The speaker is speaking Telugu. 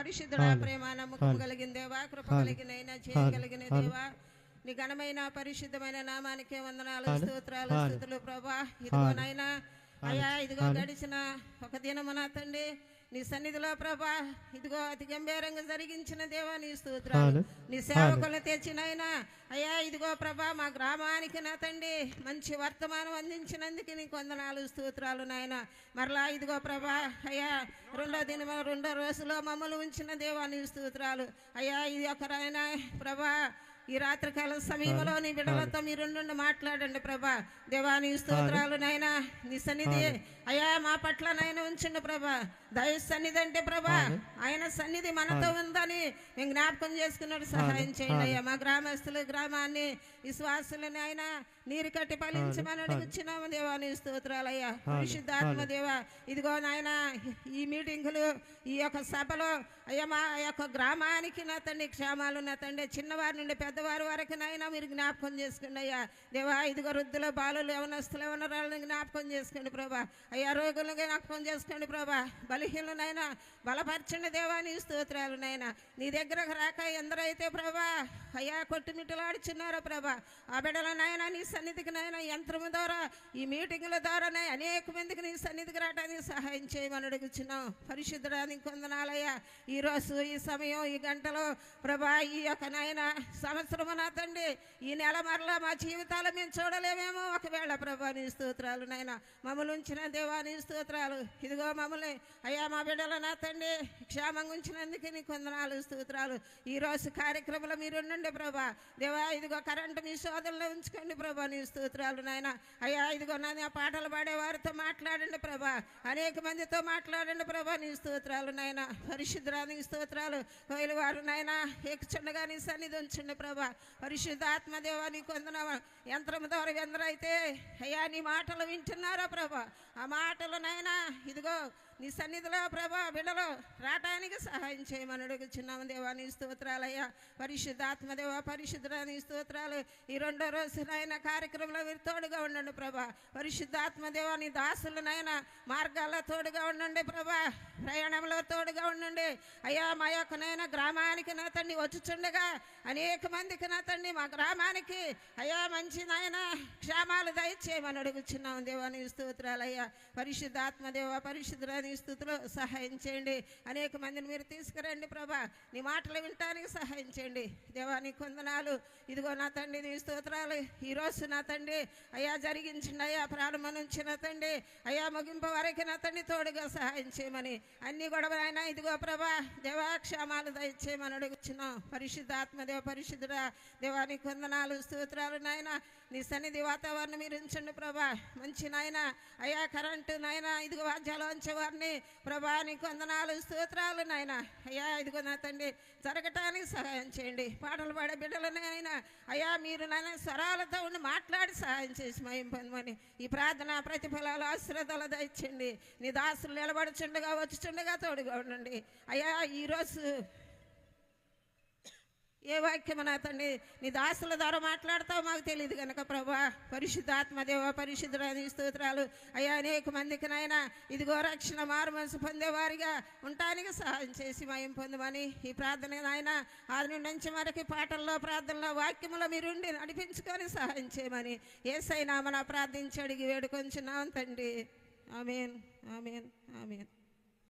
పరిశుద్ధుడ ప్రేమ నమ్మకం కలిగిన దేవా కృప కలిగిన అయినా చేయగలిగిన దేవా నీ ఘనమైన పరిశుద్ధమైన నామానికి వందనాలు స్తోత్రాలు స్థుతులు ప్రభా. ఇదిగో నాయనా అయ్యా ఇదిగో గడిచిన ఒక దినమున తండ్రి. నీ సన్నిధిలో ప్రభా ఇదిగో అతి గంభీరంగా జరిగించిన దేవా నీ స్తోత్రాలు. నీ సేవకులను తెచ్చినైనా అయ్యా ఇదిగో ప్రభా మా గ్రామానికి నా తండ్రి మంచి వర్తమానం అందించినందుకు నీకు వందనాలు స్తోత్రాలు నాయన. మరలా ఇదిగో ప్రభా అయ్యా రెండో దిన రెండో రోజులో మమ్మల్ని ఉంచిన దేవా నీ స్తోత్రాలు. అయ్యా ఇది ఒకరైనా ప్రభా ఈ రాత్రికాల సమయంలో నీ బిడ్డలతో మీరు నుండి మాట్లాడండి ప్రభా. దేవా నీ స్తోత్రాలు నాయనా నీ సన్నిధి. అయ్యా మా పట్ల నాయన ఉంచండి ప్రభా. దయ సన్నిధి అంటే ప్రభా ఆయన సన్నిధి మనతో ఉందని మేము జ్ఞాపకం చేసుకున్నట్టు సహాయం చేయండి అయ్యా. మా గ్రామస్తులు గ్రామాన్ని విశ్వాసులని ఆయన నీరు కట్టి ఫలించమని అడుగుచున్నాము దేవా నీ స్తోత్రాలు అయ్యా. పరిశుద్ధాత్మ దేవా ఇదిగో నాయన ఈ మీటింగులు ఈ యొక్క సభలో అయ్యా మా యొక్క గ్రామానికి నా తండ్రి క్షేమాలు నా తండ్రి చిన్నవారి నుండి పెద్దవారి వరకు నాయన మీరు జ్ఞాపకం చేసుకోండి అయ్యా. దేవా ఇదిగో వృద్ధుల బాలులు యవనస్తులు యవనరాలను జ్ఞాపకం చేసుకోండి ప్రభా. అయ్యా రోగులను జ్ఞాపకం చేసుకోండి ప్రభా. బలహీనైనా బలపరచండి దేవా నీ స్తోత్రాలు నాయన. నీ దగ్గరకు రాక ఎందరైతే ప్రభా అయ్యా కొట్టుమిట్టలాడుచున్నారో ప్రభా. ఆ బిడ్డల నాయన నీ సన్నిధికి నాయన యంత్రము ద్వారా ఈ మీటింగుల ద్వారానే అనేక మందికి నీ సన్నిధికి రావడానికి సహాయం చేయమని అడుగుచున్నాం. పరిశుద్ధడానికి కొందనాలయ్యా ఈ రోజు ఈ సమయం ఈ గంటలో ప్రభా ఈ యొక్క నాయన సంవత్సరము నా తండ్రి ఈ నెల మరలా మా జీవితాలు మేము చూడలేమేమో. ఒకవేళ ప్రభా నీ స్తోత్రాలు నాయన మమ్మల్ని ఉంచిన దేవా నీ స్తోత్రాలు. ఇదిగో మమ్మల్ని అయ్యా మా బిడ్డల నా తండ్రి క్షేమంగా ఉంచినందుకు నీ కొందనాలు స్తోత్రాలు. ఈ రోజు కార్యక్రమంలో మీరు ఉండండి ప్రభా. దేవా ఇదిగో కరెంటు మీ శోధనలో ఉంచుకోండి ప్రభా. నీ స్తోత్రాలు నాయన. అయ్యా ఇదిగో ఆ పాటలు పాడేవారితో మాట్లాడండి ప్రభా. అనేక మందితో మాట్లాడండి ప్రభా. నీ స్తోత్రాలు నాయన. పరిశుద్ధరాని స్తోత్రాలు. వారు నాయన ఎక్కుచుండగా నీ సన్నిధి ఉంచండి ప్రభా. పరిశుద్ధ ఆత్మదేవా నీ కొందన యంత్రం ద్వారా ఎందరైతే అయ్యా నీ మాటలు వింటున్నారా ప్రభా. ఆ మాటలు నాయన ఇదిగో నీ సన్నిధిలో ప్రభా బిడలో రావటానికి సహాయం చేయమని అడుగుచున్నాము దేవా నీ స్తోత్రాలయ్యా పరిశుద్ధాత్మదేవ పరిశుద్ధ నీ స్తోత్రాలు. ఈ రెండో రోజు నాయన కార్యక్రమంలో మీరు తోడుగా ఉండండి ప్రభా. పరిశుద్ధాత్మదేవ నీ దాసులు నాయన మార్గాల్లో తోడుగా ఉండండి ప్రభా. ప్రయాణంలో తోడుగా నుండి అయ్యా మా యొక్క నేను గ్రామానికి నా తండ్రి వచ్చుచుండగా అనేక మందికి నా తండ్రి మా గ్రామానికి అయ్యా మంచి నాయన క్షేమాలు దయచేయమని అడుగుచున్నాం దేవా నీ స్తోత్రాలు అయ్యా. పరిశుద్ధాత్మదేవ పరిశుద్ధ నీ స్థుతిలో సహాయం చేయండి. అనేక మందిని మీరు తీసుకురండి ప్రభా. నీ మాటలు వినటానికి సహాయం చేయండి. దేవా నీ కొందనాలు ఇదిగో నా తండ్రి నీ స్తోత్రాలు ఈరోజు నా తండ్రి అయ్యా జరిగించండి అయ్యా ప్రారంభం నుంచి నా తండ్రి అయ్యా ముగింపు వరకు నా తండ్రి తోడుగా సహాయం చేయమని అన్ని కూడా ఆయన ఇదిగో ప్రభా దేవాక్షేమాలు దయచేయమని అడుగుచున్నాం. పరిశుద్ధాత్మదేవ పరిశుద్ధుడా దేవాని వందనాలు స్తోత్రాలు నాయన నీ సన్నిధి వాతావరణం మీరు ఉంచండి ప్రభా. మంచి నాయన అయ్యా కరెంటు నాయన ఇదిగో వాద్యాలు వారిని ప్రభా నీకు వందనాలు స్తోత్రాలు నాయన. అయ్యా ఇదిగో నా తండ్రి జరగటానికి సహాయం చేయండి. పాటలు పాడే బిడ్డలని ఆయన అయ్యా మీరు నాయన స్వరాలతో ఉండి మాట్లాడి సహాయం చేసి మయం పొందమని ఈ ప్రార్థన ప్రతిఫలాలు ఆశ్రదాలు దయచండి నీ దాసులు నిలబడుచుండగా వచ్చుచుండగా తోడుగా ఉండండి. అయ్యా ఈరోజు ఏ వాక్యం నా తండ్రి నీ దాసుల ద్వారా మాట్లాడతావు మాకు తెలియదు కనుక ప్రభా. పరిశుద్ధాత్మదేవ పరిశుద్ధ నీ స్తోత్రాలు. అయ్యా అనేక మందికి నాయన ఇదిగో రక్షణ మారు మనసు పొందేవారిగా ఉండటానికి సహాయం చేసి మయం పొందమని ఈ ప్రార్థన నాయన ఆది నుంచి వరకు పాటల్లో ప్రార్థనలో వాక్యములో మీరుండి నడిపించుకొని సహాయం చేయమని ఏసైనా మన ప్రార్థించి అడిగి వేడుకొంచున్నాం తండ్రి. Amen amen amen.